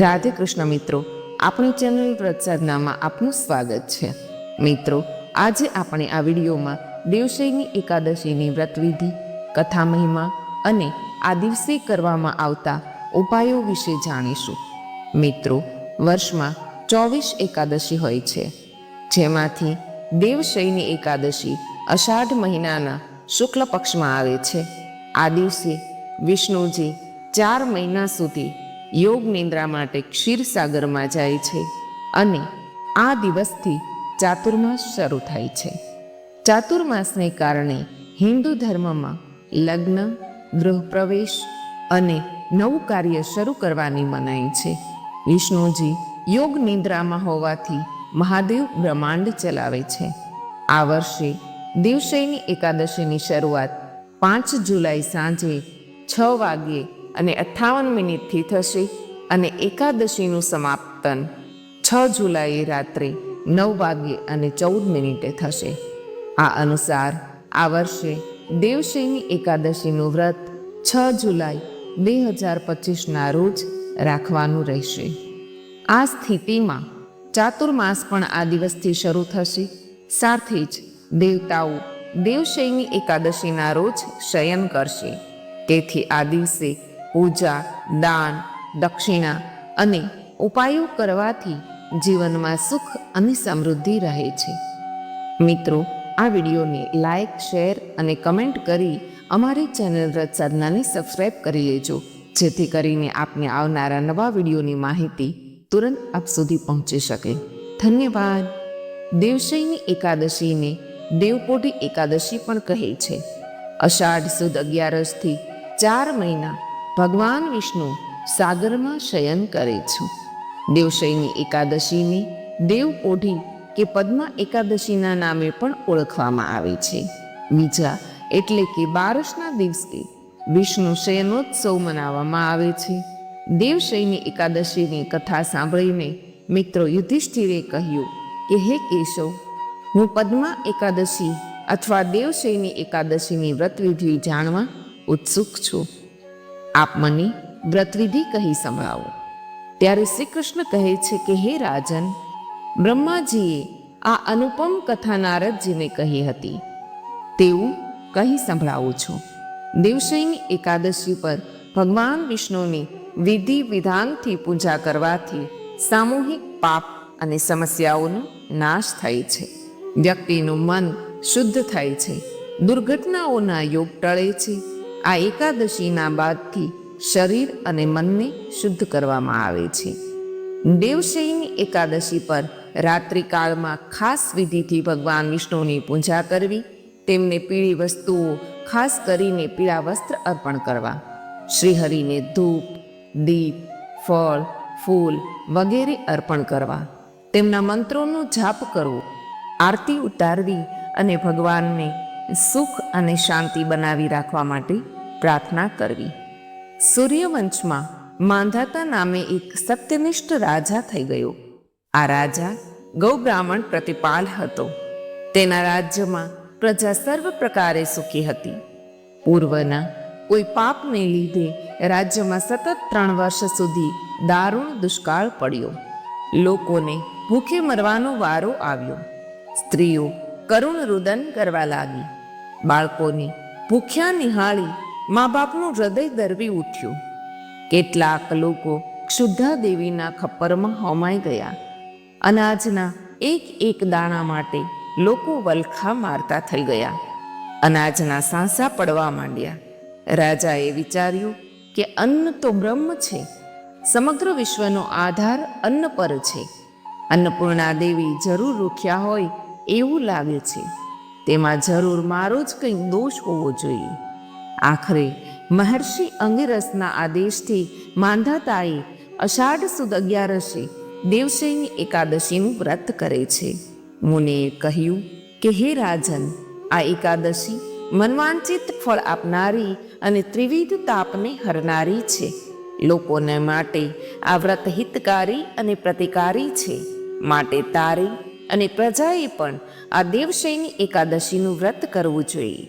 રાધે કૃષ્ણ મિત્રો, આપણી ચેનલ પ્રસાદનામાં આપનું સ્વાગત છે. મિત્રો, આજે આપણે આ વિડીયોમાં દેવશયની એકાદશીની વ્રતવિધિ કથા મહિમા અને આ દિવસે કરવામાં આવતા ઉપાયો વિશે જાણીશું. મિત્રો, વર્ષમાં ચોવીસ એકાદશી હોય છે. જેમાંથી દેવશયની એકાદશી અષાઢ મહિનાના શુક્લ પક્ષમાં આવે છે. આ દિવસે વિષ્ણુજી ચાર મહિના સુધી યોગ નિંદ્રા માટે ક્ષીરસાગરમાં જાય છે અને આ દિવસથી ચાતુર્માસ શરૂ થાય છે. ચાતુર્માસને કારણે હિન્દુ ધર્મમાં લગ્ન, ગૃહપ્રવેશ અને નવું કાર્ય શરૂ કરવાની મનાઈ છે. વિષ્ણુજી યોગ નિંદ્રામાં હોવાથી મહાદેવ બ્રહ્માંડ ચલાવે છે. આ વર્ષે દિવસેની એકાદશીની શરૂઆત પાંચ જુલાઈ સાંજે છ વાગ્યે અને અઠ્ઠાવન મિનિટથી થશે અને એકાદશીનું સમાપતન. છ જુલાઈએ રાત્રે નવ વાગ્યે અને ચૌદ મિનિટે થશે. આ અનુસાર આ વર્ષે દેવશયની એકાદશીનું વ્રત છ જુલાઈ બે હજાર પચીસના રોજ રાખવાનું રહેશે. આ સ્થિતિમાં ચાતુર્માસ પણ આ દિવસથી શરૂ થશે. સાથે જ દેવતાઓ દેવશયની એકાદશીના રોજ શયન કરશે. તેથી આ દિવસે પૂજા દાન, દક્ષિણા અને ઉપાયો કરવાથી જીવનમાં સુખ અને સમૃદ્ધિ રહે છે. મિત્રો, આ વિડીયોને લાઇક શેર અને કમેન્ટ કરી અમારી ચેનલ રથ સાધનાને સબસ્ક્રાઈબ કરી લેજો, જેથી કરીને આપને આવનારા નવા વિડીયોની માહિતી તુરંત આપ સુધી પહોંચી શકે. ધન્યવાદ. દેવશયની એકાદશીને દેવપોટી એકાદશી પણ કહે છે. અષાઢ સુદ અગિયારસથી ચાર મહિના ભગવાન વિષ્ણુ સાગરમાં શયન કરે છે. દેવશયની એકાદશીને દેવકોઢી કે પદ્મા એકાદશીના નામે પણ ઓળખવામાં આવે છે. બીજા એટલે કે બારસના દિવસે વિષ્ણુ શયનોત્સવ મનાવવામાં આવે છે. દેવશયની એકાદશીની કથા સાંભળીને મિત્રો યુધિષ્ઠિરે કહ્યું કે, હે કેશવ, હું પદ્મા એકાદશી અથવા દેવશયની એકાદશીની વ્રતવિધિ જાણવા ઉત્સુક છું. આપ મને વ્રતવિધિ કહી સંભળાવો. ત્યારે શ્રી કૃષ્ણ કહે છે કે, હે રાજન, બ્રહ્માજીએ આ અનુપમ કથા નારદજીને કહી હતી. તેવું કહી સંભળાવું છું. દેવશયની એકાદશી પર ભગવાન વિષ્ણુની વિધિ વિધાનથી પૂજા કરવાથી સામૂહિક પાપ અને સમસ્યાઓનો નાશ થાય છે. વ્યક્તિનું મન શુદ્ધ થાય છે. દુર્ઘટનાઓના યોગ ટળે છે. આ એકાદશીના બાદથી શરીર અને મનને શુદ્ધ કરવામાં આવે છે. દેવશયની એકાદશી પર રાત્રિકાળમાં ખાસ વિધિથી ભગવાન વિષ્ણુની પૂજા કરવી, તેમને પીળી વસ્તુઓ, ખાસ કરીને પીળા વસ્ત્ર અર્પણ કરવા. શ્રીહરિને ધૂપ, દીપ, ફળ, ફૂલ વગેરે અર્પણ કરવા. તેમના મંત્રોનો જાપ કરવો. આરતી ઉતારવી અને ભગવાનને સુખ અને શાંતિ બનાવી રાખવા માટે પ્રાર્થના કરવી. સૂર્યવંશમાં માંધાતા નામે એક સત્યનિષ્ઠ રાજા થઈ ગયો. આ રાજા ગૌબ્રાહ્મણ પ્રતિપાલ હતો. તેના રાજ્યમાં પ્રજા સર્વ પ્રકારે સુખી હતી. પૂર્વના કોઈ પાપને લીધે રાજ્યમાં સતત ત્રણ વર્ષ સુધી દારૂણ દુષ્કાળ પડ્યો. લોકોને ભૂખે મરવાનો વારો આવ્યો. સ્ત્રીઓ કરુણ રુદન કરવા લાગી. બાળકોને ભૂખ્યા નિહાળી મા બાપનું હૃદય દરવી ઉઠ્યું. કેટલાક લોકો ક્ષુદ્ધા દેવીના ખપ્પરમાં હોમાઈ ગયા અનાજના એક એક દાણા માટે લોકો વલખા મારતા થઈ ગયા અનાજના સાંસા પડવા માંડ્યા. રાજાએ વિચાર્યું કે અન્ન તો બ્રહ્મ છે, સમગ્ર વિશ્વનો આધાર અન્ન પર છે. અન્નપૂર્ણા દેવી જરૂર રૂખ્યા હોય એવું લાગે છે. તેમાં જરૂર મારો જ કંઈક દોષ હોવો જોઈએ. આખરે મહર્ષિ અંગિરસના આદેશથી માંધાતાએ અષાઢ સુદ અગિયારસે દેવશયની એકાદશીનું વ્રત કરે છે. મુનિએ કહ્યું કે, હે રાજન, આ એકાદશી મનવાંચિત ફળ આપનારી અને ત્રિવિધ તાપને હરનારી છે. લોકોને માટે આ વ્રત હિતકારી અને પ્રતિકારી છે. માટે તારે અને પ્રજાએ પણ આ દેવશયની એકાદશીનું વ્રત કરવું જોઈએ.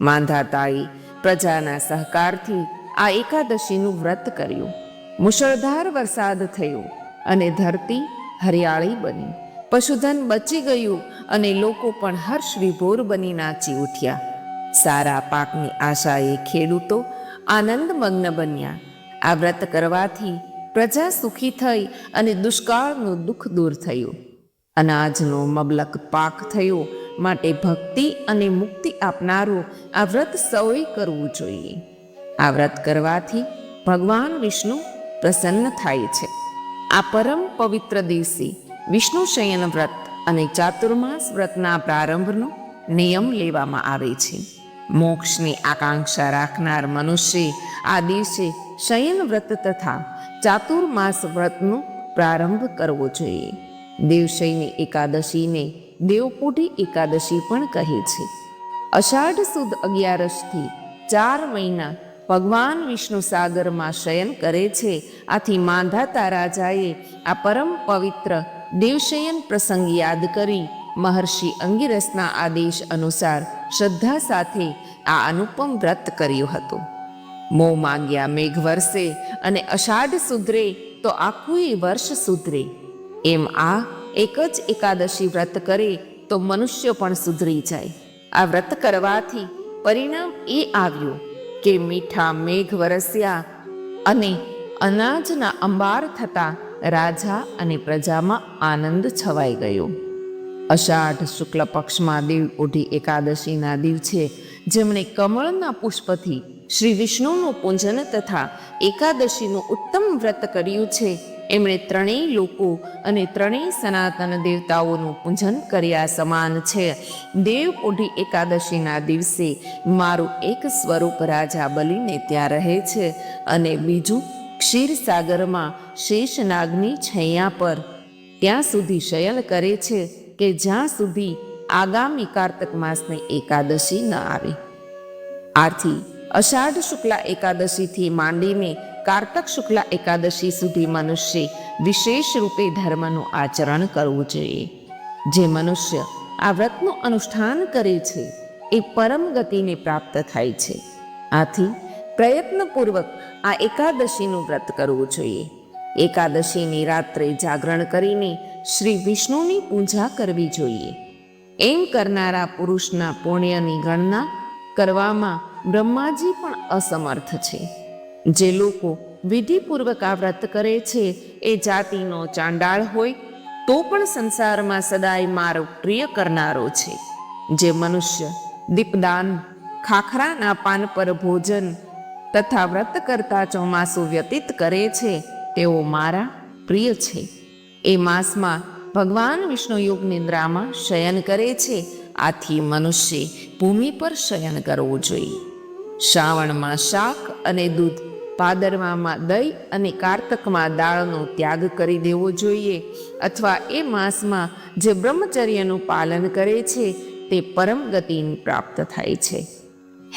માંધાતાએ પ્રજાના સહકારથી આ એકાદશીનું વ્રત કર્યું. મુશળધાર વરસાદ થયો અને ધરતી હરિયાળી બની. પશુધન બચી ગયું અને લોકો પણ હર્ષ વિભોર બની નાચી ઉઠ્યા. સારા પાકની આશાએ ખેડૂતો આનંદમગ્ન બન્યા. આ વ્રત કરવાથી પ્રજા સુખી થઈ અને દુષ્કાળનું દુઃખ દૂર થયું. અનાજનો મબલક પાક થયો માટે ભક્તિ અને મુક્તિ આપનારું આ વ્રત સૌએ કરવું જોઈએ. આ વ્રત કરવાથી ભગવાન વિષ્ણુ પ્રસન્ન થાય છે. આ પરમ પવિત્ર દિવસે વિષ્ણુ શયન વ્રત અને ચાતુર્માસ વ્રતના પ્રારંભનો નિયમ લેવામાં આવે છે. મોક્ષની આકાંક્ષા રાખનાર મનુષ્ય આ દિવસે શયન વ્રત તથા ચાતુર્માસ વ્રતનો પ્રારંભ કરવો જોઈએ. દેવશયની એકાદશીને દેવપૂઢી એકાદશી પણ કહે છે. અષાઢ સુદ અગિયારસથી ચાર મહિના ભગવાન વિષ્ણુ સાગરમાં શયન કરે છે. આથી માંધાતા રાજાએ આ પરમ પવિત્ર દેવશયન પ્રસંગ યાદ કરી. મહર્ષિ અંગિરસના આદેશ અનુસાર શ્રદ્ધા સાથે આ અનુપમ વ્રત કર્યું હતું. મો માંગ્યા મેઘ વરસે અને અષાઢ સુધરે તો આખું વર્ષ સુધરે. એમ આ એક જ એકાદશી વ્રત કરે તો મનુષ્ય પણ સુધરી જાય. આ વ્રત કરવાથી પરિણામ એ આવ્યું કે મીઠા મેઘ વરસ્યા અને અનાજના અંબાર થતા રાજા અને પ્રજામાં આનંદ છવાઈ ગયો. અષાઢ શુક્લ પક્ષમાં દેવ ઓઢી એકાદશીના દિવસે જેમણે કમળના પુષ્પથી શ્રી વિષ્ણુનું પૂજન તથા એકાદશીનું ઉત્તમ વ્રત કર્યું છે એમણે ત્રણેય લોકો અને ત્રણેય સનાતન દેવતાઓનું પૂજન કર્યા સમાન છે. દેવ એકાદશીના દિવસે મારું એક સ્વરૂપ રાજા બલીને ત્યાં રહે છે અને બીજું ક્ષીરસાગરમાં શેષનાગની છૈયા પર ત્યાં સુધી શયન કરે છે કે જ્યાં સુધી આગામી કાર્તક માસની એકાદશી ન આવે. આથી અષાઢ શુક્લા એકાદશીથી માંડીને કાર્તક શુક્લા એકાદશી સુધી મનુષ્ય વિશેષ રૂપે ધર્મનું આચરણ કરવું જોઈએ. જે મનુષ્ય આ વ્રતનું અનુષ્ઠાન કરે છે, એ પરમ ગતિને પ્રાપ્ત થાય છે. આથી પ્રયત્નપૂર્વક આ એકાદશીનું વ્રત કરવું જોઈએ. એકાદશીની રાત્રે જાગરણ કરીને શ્રી વિષ્ણુની પૂજા કરવી જોઈએ. એમ કરનારા પુરુષના પુણ્યની ગણના કરવામાં બ્રહ્માજી પણ અસમર્થ છે. જે લોકો વિધિપૂર્વક આ વ્રત કરે છે, એ જાતિનો ચાંડાળ હોય, તો પણ સંસારમાં સદાય મારો પ્રિય કરનારો છે. જે મનુષ્ય દીપદાન, ખાખરાના પાન પર ભોજન તથા વ્રત કરતા ચોમાસું વ્યતીત કરે છે, તેઓ મારા પ્રિય છે. એ માસમાં ભગવાન વિષ્ણુ યુગ નિંદ્રામાં શયન કરે છે. આથી મનુષ્ય ભૂમિ પર શયન કરવું જોઈએ. શ્રાવણમાં શાક અને દૂધ, ભાદરવામાં દહીં અને કારતકમાં દાળનો ત્યાગ કરી દેવો જોઈએ અથવા એ માસમાં જે બ્રહ્મચર્યનું પાલન કરે છે, તે પરમ ગતિને પ્રાપ્ત થાય છે.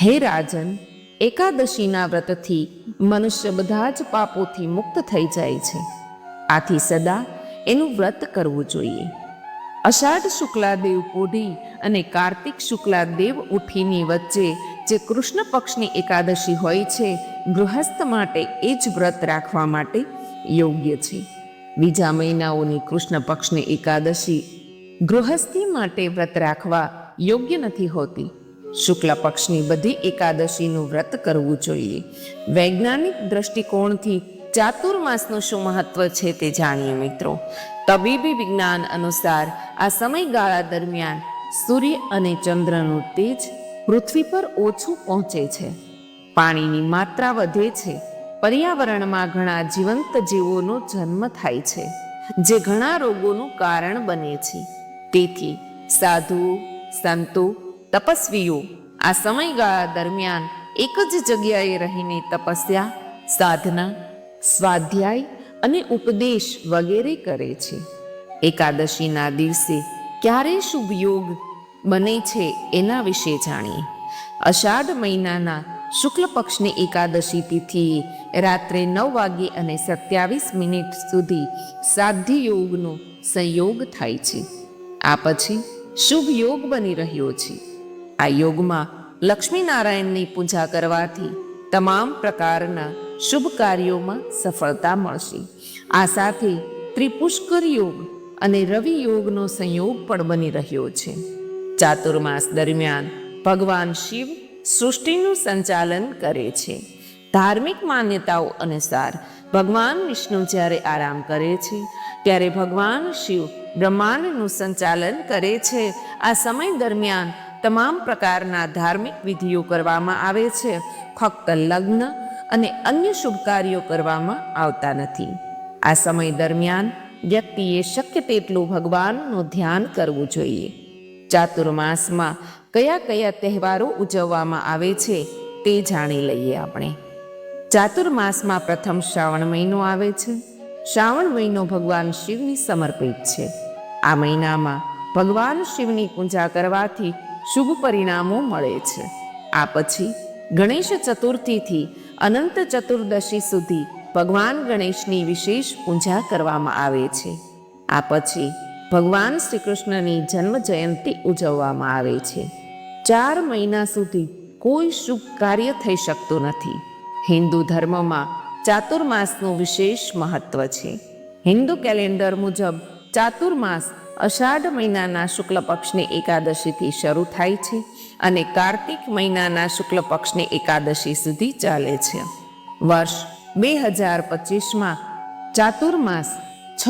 હે રાજન, એકાદશીના વ્રતથી મનુષ્ય બધા જ પાપોથી મુક્ત થઈ જાય છે. આથી સદા એનું વ્રત કરવું જોઈએ. અષાઢ શુક્લા દેવ પોઢી અને કાર્તિક શુક્લા દેવ ઉઠીની વચ્ચે જે કૃષ્ણ પક્ષની એકાદશી હોય છે, ગૃહસ્થ માટે એ જ વ્રત રાખવા માટે યોગ્ય છે. બીજા મહિનાઓની કૃષ્ણ પક્ષની એકાદશી ગૃહસ્થી માટે વ્રત રાખવા યોગ્ય નથી હોતી. શુક્લ પક્ષની બધી એકાદશીનું વ્રત કરવું જોઈએ. વૈજ્ઞાનિક દ્રષ્ટિકોણથી ચાતુર્માસનું શું મહત્વ છે તે જાણીએ મિત્રો. તબીબી વિજ્ઞાન અનુસાર આ સમયગાળા દરમિયાન સૂર્ય અને ચંદ્રનું તેજ પૃથ્વી પર ઓછું પહોંચે છે. પાણીની માત્રા વધે છે. પર્યાવરણમાં ઘણા જીવંત જીવોનો જન્મ થાય છે, જે ઘણા રોગોનું કારણ બને છે. તેથી સાધુઓ સંતો, તપસ્વીઓ આ સમયગાળા દરમિયાન એક જ જગ્યાએ રહીને તપસ્યા, સાધના, સ્વાધ્યાય અને ઉપદેશ વગેરે કરે છે. એકાદશીના દિવસે ક્યારે શુભ યોગ બને છે એના વિશે જાણીએ. અષાઢ મહિનાના શુક્લ પક્ષની એકાદશી તિથિ રાત્રે નવ વાગે અને સત્યાવીસ મિનિટ સુધી સાધ્ય યોગનો સંયોગ થાય છે. આ પછી શુભ યોગ બની રહ્યો છે. આ યોગમાં લક્ષ્મીનારાયણની પૂજા કરવાથી તમામ પ્રકારના શુભ કાર્યોમાં સફળતા મળશે. આ સાથે ત્રિપુષ્કર યોગ અને રવિ યોગનો સંયોગ પણ બની રહ્યો છે. ચાતુર્માસ દરમિયાન ભગવાન શિવ સૃષ્ટિનું સંચાલન કરે છે. ધાર્મિક માન્યતાઓ અનુસાર ભગવાન વિષ્ણુ જ્યારે આરામ કરે છે, ત્યારે ભગવાન શિવ બ્રહ્માંડનું સંચાલન કરે છે. આ સમય દરમિયાન તમામ પ્રકારના ધાર્મિક વિધિઓ કરવામાં આવે છે. ફક્ત લગ્ન અને અન્ય શુભ કાર્યો કરવામાં આવતા નથી. આ સમય દરમિયાન વ્યક્તિએ શક્ય તેટલું ભગવાનનું ધ્યાન કરવું જોઈએ. ચાતુર્માસમાં કયા કયા તહેવારો ઉજવવામાં આવે છે તે જાણી લઈએ આપણે. ચાતુર્માસમાં પ્રથમ શ્રાવણ મહિનો આવે છે. શ્રાવણ મહિનો ભગવાન શિવની સમર્પિત છે. આ મહિનામાં ભગવાન શિવની પૂજા કરવાથી શુભ પરિણામો મળે છે. આ પછી ગણેશ ચતુર્થીથી અનંત ચતુર્દશી સુધી ભગવાન ગણેશની વિશેષ પૂજા કરવામાં આવે છે. આ પછી ભગવાન શ્રી કૃષ્ણની જન્મ જયંતિ ઉજવવામાં આવે છે. ચાર મહિના સુધી કોઈ શુભ કાર્ય થઈ શકતું નથી. હિન્દુ ધર્મમાં ચાતુર્માસનું વિશેષ મહત્વ છે. હિન્દુ કેલેન્ડર મુજબ ચાતુર્માસ અષાઢ મહિનાના શુક્લ પક્ષની એકાદશીથી શરૂ થાય છે અને કાર્તિક મહિનાના શુક્લ પક્ષની એકાદશી સુધી ચાલે છે. વર્ષ બે હજાર પચીસમાં ચાતુર્માસ છ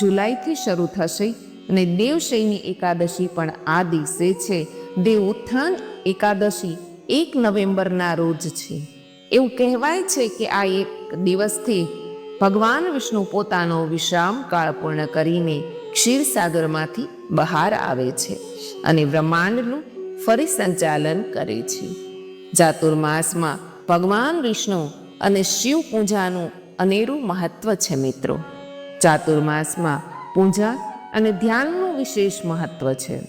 જુલાઈથી શરૂ થશે અને દેવશયની એકાદશી પણ આ દિવસે છે. દેવ ઉત્થાન એકાદશી એક નવેમ્બરના રોજ છે. એવું કહેવાય છે કે આ એક દિવસથી ભગવાન વિષ્ણુ પોતાનો વિશ્રામ કાળ પૂર્ણ કરીને ક્ષીરસાગરમાંથી બહાર આવે છે અને બ્રહ્માંડનું ફરી સંચાલન કરે છે. ચાતુર્માસમાં ભગવાન વિષ્ણુ અને શિવ પૂજાનું અનેરું મહત્વ છે મિત્રો. ચાતુર્માસમાં પૂજા અને ધ્યાનનું વિશેષ મહત્વ છે.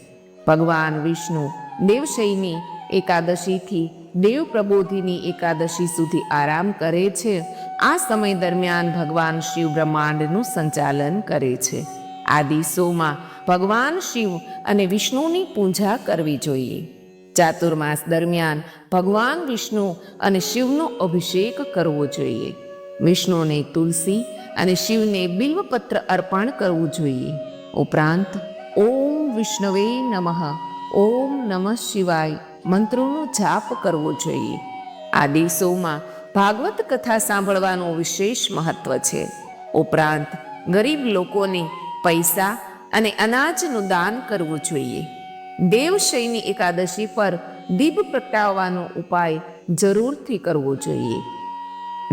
ભગવાન વિષ્ણુ દેવશયની એકાદશીથી દેવ પ્રબોધિની એકાદશી સુધી આરામ કરે છે. આ સમય દરમિયાન ભગવાન શિવ બ્રહ્માંડનું સંચાલન કરે છે. આ દિવસોમાં ભગવાન શિવ અને વિષ્ણુની પૂજા કરવી જોઈએ. ચાતુર્માસ દરમિયાન ભગવાન વિષ્ણુ અને શિવનો અભિષેક કરવો જોઈએ. વિષ્ણુને તુલસી અને શિવને બિલ્વપત્ર અર્પણ કરવું જોઈએ. ઉપરાંત, ઓમ વિષ્ણવે નમઃ, ઓમ નમઃ શિવાય મંત્રોનો જાપ કરવો જોઈએ. આ દિવસોમાં ભાગવત કથા સાંભળવાનું વિશેષ મહત્વ છે. ઉપરાંત, ગરીબ લોકોને પૈસા અને અનાજનું દાન કરવું જોઈએ. દેવશયની એકાદશી પર દીપ પ્રગટાવવાનો ઉપાય જરૂરથી કરવો જોઈએ.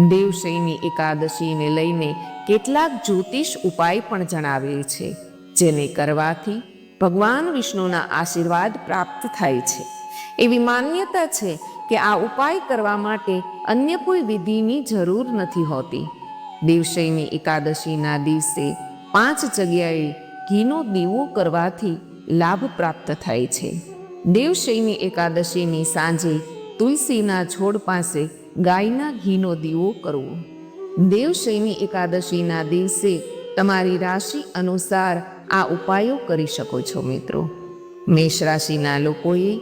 દેવશયની એકાદશીને લઈને કેટલાક જ્યોતિષ ઉપાય પણ જણાવેલ છે, જેને કરવાથી ભગવાન વિષ્ણુના આશીર્વાદ પ્રાપ્ત થાય છે. એવી માન્યતા છે કે આ ઉપાય કરવા માટે અન્ય કોઈ વિધિની જરૂર નથી હોતી. દેવશયની એકાદશીના દિવસે પાંચ જગ્યાએ ઘીનો દીવો કરવાથી લાભ પ્રાપ્ત થાય છે. દેવશયની એકાદશીની સાંજે તુલસીના છોડ પાસે ગાયના ઘીનો દીવો કરવો. દેવશયની એકાદશીના દિવસે તમારી રાશિ અનુસાર આ ઉપાયો કરી શકો છો મિત્રો. મેષ રાશિના લોકોએ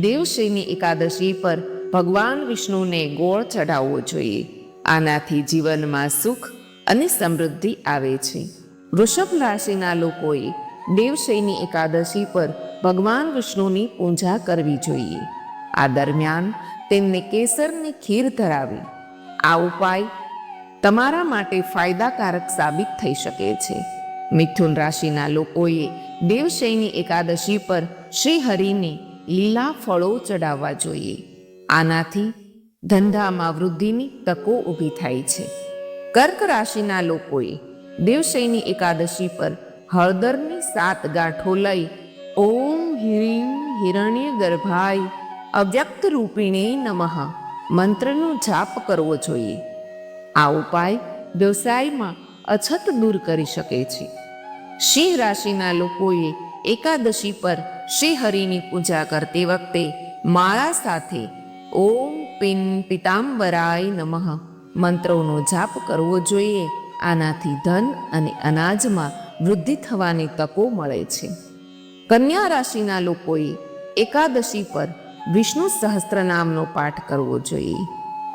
દેવશયની એકાદશી પર ભગવાન વિષ્ણુને ગોળ ચઢાવવો જોઈએ. આનાથી જીવનમાં સુખ અને સમૃદ્ધિ આવે છે. વૃષભ રાશિના લોકોએ દેવશયની એકાદશી પર ભગવાન વિષ્ણુની પૂજા કરવી જોઈએ. આ દરમિયાન તેમને કેસરની ખીર ધરાવી. આ ઉપાય તમારા માટે ફાયદાકારક સાબિત થઈ શકે છે. મિથુન રાશિના લોકોએ દેવશયની એકાદશી પર શ્રી હરિને લીલા ફળો ચડાવવા જોઈએ. આનાથી ધંધામાં વૃદ્ધિની તકો ઊભી થાય છે. કર્ક રાશિના લોકોએ દેવશયની એકાદશી પર હળદરની સાત ગાંઠો લઈ ઓમ હિરીમ હિરણ્ય ગર્ભાય અવ્યક્ત રૂપિણે નમઃ. મંત્રનો જાપ કરવો જોઈએ. આ ઉપાય વ્યવસાયમાં અછત દૂર કરી શકે છે. સિંહ રાશિના લોકોએ એકાદશી પર શ્રી હરિની પૂજા કરતી વખતે માળા સાથે ઓમ પિન પિતાંબરાય નમઃ. મંત્રોનો જાપ કરવો જોઈએ. આનાથી ધન અને અનાજમાં વૃદ્ધિ થવાની તકો મળે છે. કન્યા રાશિના લોકોએ એકાદશી પર વિષ્ણુ સહસ્ત્રનામનો પાઠ કરવો જોઈએ.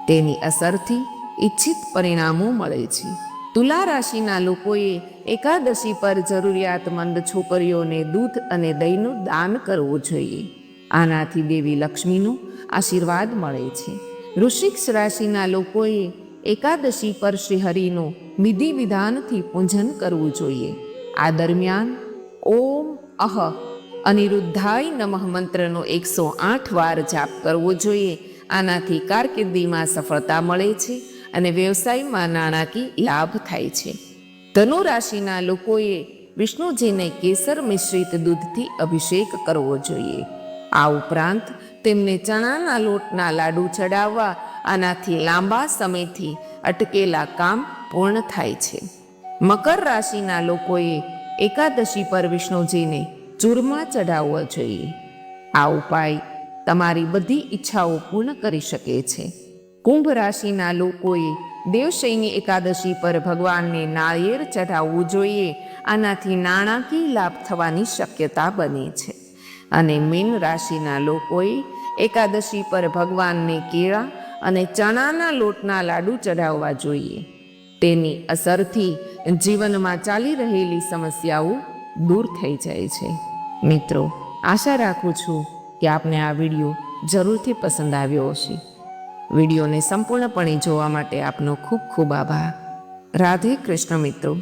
તેની અસરથી ઈચ્છિત પરિણામો મળે છે. તુલા રાશિના લોકોએ એકાદશી પર જરૂરિયાતમંદ છોકરીઓને દૂધ અને દહીંનું દાન કરવું જોઈએ. આનાથી દેવી લક્ષ્મીનો આશીર્વાદ મળે છે. વૃશ્ચિક રાશિના લોકોએ એકાદશી પર શ્રીહરિનું વિધિ વિધાનથી પૂજન કરવું જોઈએ. આ દરમિયાન ઓમ અહ અનિરુદ્ધાય નમઃ મંત્રનો એકસો આઠ વાર જાપ કરવો જોઈએ. આનાથી કારકિર્દીમાં સફળતા મળે છે અને વ્યવસાયમાં નાણાકીય લાભ થાય છે. ધનુ રાશિના લોકોએ વિષ્ણુજીને કેસર મિશ્રિત દૂધથી અભિષેક કરવો જોઈએ. આ ઉપરાંત તેમને ચણાના લોટના લાડુ ચડાવવા, આનાથી લાંબા સમયથી અટકેલા કામ પૂર્ણ થાય છે. મકર રાશિના લોકોએ એકાદશી પર વિષ્ણુજીને ચૂરમા ચઢાવવો જોઈએ. આ ઉપાય તમારી બધી ઈચ્છાઓ પૂર્ણ કરી શકે છે. કુંભ રાશિના લોકોએ દેવશયની એકાદશી પર ભગવાનને નાળિયેર ચઢાવવું જોઈએ. આનાથી નાણાકીય લાભ થવાની શક્યતા બને છે. અને મીન રાશિના લોકોએ એકાદશી પર ભગવાનને કેળા અને ચણાના લોટના લાડુ ચઢાવવા જોઈએ. તેની અસરથી જીવનમાં ચાલી રહેલી સમસ્યાઓ દૂર થઈ જાય છે. મિત્રો, આશા રાખું છું કે આપને આ વીડિયો જરૂરથી પસંદ આવ્યો હશે. વિડીયોને સંપૂર્ણપણે જોવા માટે આપનો ખૂબ ખૂબ આભાર. રાધે કૃષ્ણ મિત્રો.